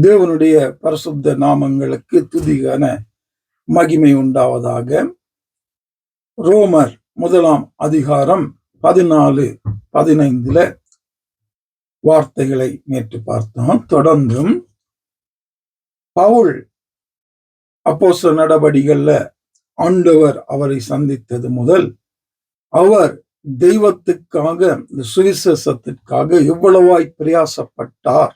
தேவனுடைய பரிசுத்த நாமங்களுக்கு துதிகான மகிமை உண்டாவதாக. ரோமர் முதலாம் அதிகாரம் பதினாலு பதினைந்துல வார்த்தைகளை நேற்று பார்த்தோம். தொடர்ந்தும் பவுல் அப்போச நடபடிகள்ல ஆண்டவர் அவரை சந்தித்தது முதல் அவர் தெய்வத்துக்காக இந்த சுவிசேஷத்திற்காக எவ்வளவாய் பிரயாசப்பட்டார்.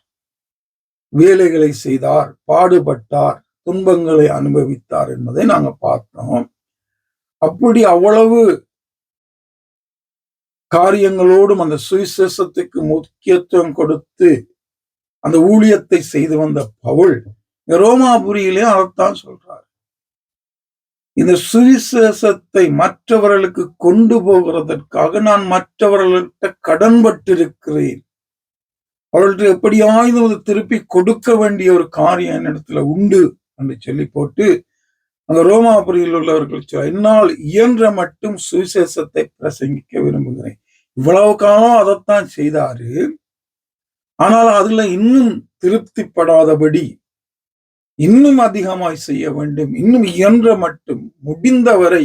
வேலைகளை செய்தார் பாடுபட்டார் துன்பங்களை அனுபவித்தார் என்பதை நாங்க பார்த்தோம். அப்படி அவ்வளவு காரியங்களோடும் அந்த சுவிசேஷத்துக்கு முக்கியத்துவம் கொடுத்து அந்த ஊழியத்தை செய்து வந்த பவுல் ரோமாபுரியிலே அதைத்தான் சொல்றார். இந்த சுவிசேஷத்தை மற்றவர்களுக்கு கொண்டு போகிறதற்காக நான் மற்றவர்கள்ட்ட கடன்பட்டிருக்கிறேன். அவர்கள்ட்ட எப்படியாவது ஒரு திருப்பி கொடுக்க வேண்டிய ஒரு காரியம் என்னிடத்துல உண்டு என்று சொல்லி போட்டு அந்த ரோமாபுரியில் உள்ளவர்கள் என்னால் இயன்ற மட்டும் சுவிசேஷத்தை பிரசங்கிக்க விரும்புகிறேன். இவ்வளவு காலம் அதைத்தான் செய்தாரு. ஆனால் அதுல இன்னும் திருப்திப்படாதபடி இன்னும் அதிகமாய் செய்ய வேண்டும். இன்னும் இயன்ற மட்டும் முடிந்தவரை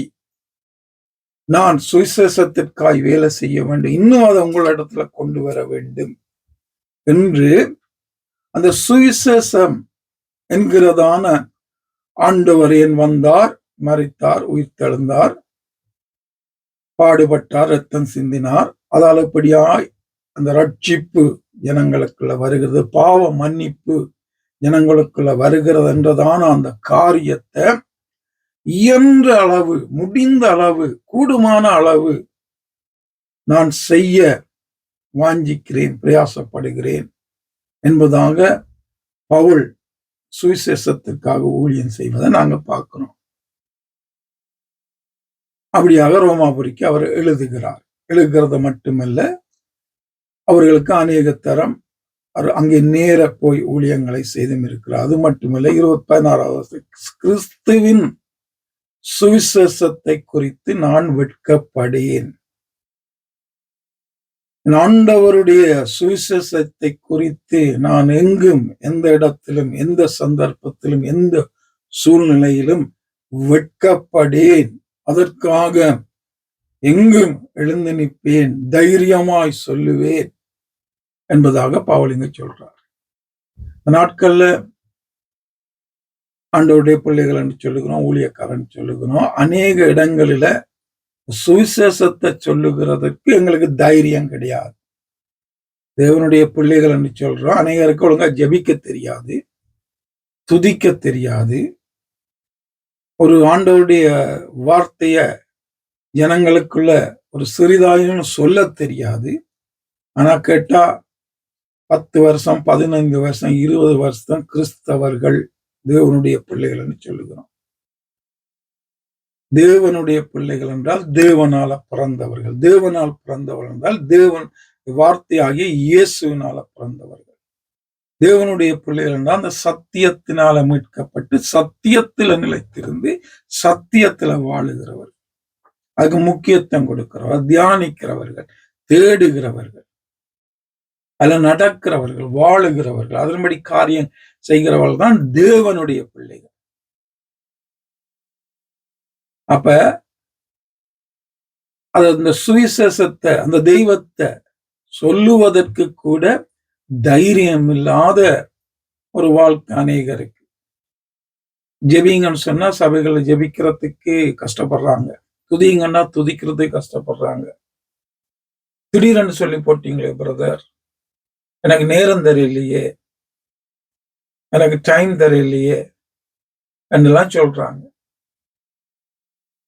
நான் சுவிசேஷத்திற்காய் வேலை செய்ய வேண்டும். இன்னும் அதை உங்களிடத்துல கொண்டு வர வேண்டும். என்று அந்த சுவிசேஷம் என்கிறதான ஆண்டவர் ஏன் வந்தார்? மறித்தார் உயிர்த்தெழுந்தார் பாடுபட்டார் ரத்தம் சிந்தினார். அதால் எப்படியாய் அந்த ரட்சிப்பு ஜனங்களுக்குள்ள வருகிறது பாவ மன்னிப்பு ஜனங்களுக்குள்ள வருகிறது என்றதான அந்த காரியத்தை இயன்ற அளவு முடிந்த அளவு கூடுமான அளவு நான் செய்ய வாஞ்சிக்கிறேன் பிரயாசப்படுகிறேன் என்பதாக பவுல் சுவிசேஷத்திற்காக ஊழியம் செய்வதை நாங்க பார்க்கிறோம். அப்படியாக ரோமாபுரிக்கு அவர் எழுதுகிறார். எழுதுகிறது மட்டுமல்ல அவர்களுக்கு அநேக தரம் அங்கே நேர போய் ஊழியங்களை செய்தும் இருக்கிறார். அது மட்டுமல்ல இருபத்தி பதினாறாவது கிறிஸ்துவின் சுவிசேஷத்தை குறித்து நான் வெட்கப்படேன் ஆண்டவருடைய சுவிசேஷத்தை குறித்து நான் எங்கும் எந்த இடத்திலும் எந்த சந்தர்ப்பத்திலும் எந்த சூழ்நிலையிலும் வெட்கப்படேன் அதற்காக எங்கும் எழுந்து நிற்பேன் தைரியமாய் சொல்லுவேன் என்பதாக பாவலிங்க சொல்றார். இந்த நாட்கள்ல ஆண்டவருடைய பிள்ளைகள் என்று சொல்லுகிறோம் ஊழியக்காரன் சொல்லுகிறோம் அநேக இடங்களில சுவிசேஷத்தை சொல்லுகிறதுக்கு எங்களுக்கு தைரியம் கிடையாது. தேவனுடைய பிள்ளைகள் என்று சொல்றோம். அநேகருக்கு ஒழுங்கா ஜபிக்க தெரியாது துதிக்க தெரியாது. ஒரு ஆண்டவருடைய வார்த்தைய ஜனங்களுக்குள்ள ஒரு சிறிதாயும் சொல்ல தெரியாது. ஆனா கேட்டா பத்து வருஷம் பதினைந்து வருஷம் இருபது வருஷம் கிறிஸ்தவர்கள் தேவனுடைய பிள்ளைகள்னு சொல்லுகிறோம். தேவனுடைய பிள்ளைகள் என்றால் தேவனால பிறந்தவர்கள். தேவனால் பிறந்தவர்கள் என்றால் தேவன் வார்த்தையாகிய இயேசுவினால பிறந்தவர்கள். தேவனுடைய பிள்ளைகள் என்றால் அந்த சத்தியத்தினால மீட்கப்பட்டு சத்தியத்துல நிலைத்திருந்து சத்தியத்துல வாழுகிறவர்கள் அதுக்கு முக்கியத்துவம் கொடுக்கிறவர் தியானிக்கிறவர்கள் தேடுகிறவர்கள் அதுல நடக்கிறவர்கள் வாழுகிறவர்கள். அதன்படி காரியம் செய்கிறவர்கள் தான் தேவனுடைய பிள்ளைகள். அப்ப அது அந்த சுவிசேஷத்தை அந்த தெய்வத்தை சொல்லுவதற்கு கூட தைரியம் இல்லாத ஒரு வாழ்க்கை அநேகருக்கு ஜெபிங்கன்னு சொன்னா சபைகளை ஜெபிக்கிறதுக்கு கஷ்டப்படுறாங்க. துதிங்கன்னா துதிக்கிறதுக்கு கஷ்டப்படுறாங்க. திடீரென்னு சொல்லி போட்டீங்களே பிரதர் எனக்கு நேரம் தெரியலையே எனக்கு டைம் தெரியலையே என்னெல்லாம் சொல்றாங்க.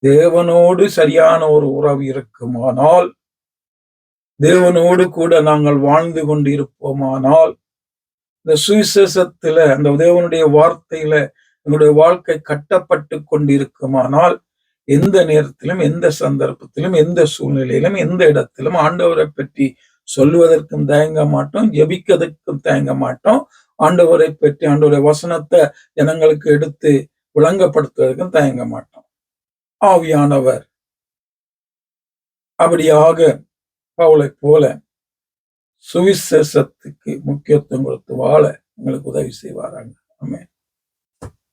தேவனோடு சரியான ஒரு உறவு இருக்குமானால் தேவனோடு கூட நாங்கள் வாழ்ந்து கொண்டு இருப்போமானால் இந்த சுவிசேஷத்துல அந்த தேவனுடைய வார்த்தையில எங்களுடைய வாழ்க்கை கட்டப்பட்டு கொண்டிருக்குமானால் எந்த நேரத்திலும் எந்த சந்தர்ப்பத்திலும் எந்த சூழ்நிலையிலும் எந்த இடத்திலும் ஆண்டவரை பற்றி சொல்லுவதற்கும் தயங்க மாட்டோம் ஜபிக்கதற்கும் தயங்க மாட்டோம். ஆண்டவரை பற்றி ஆண்டவருடைய வசனத்தை ஜனங்களுக்கு எடுத்து விளங்கப்படுத்துவதற்கும் தயங்க மாட்டோம். ஆவியானவர். அப்படியாக அவளை போல சுவிசேஷத்துக்கு முக்கியத்துவம் கொடுத்து வாழ எங்களுக்கு உதவி செய்வாராங்க.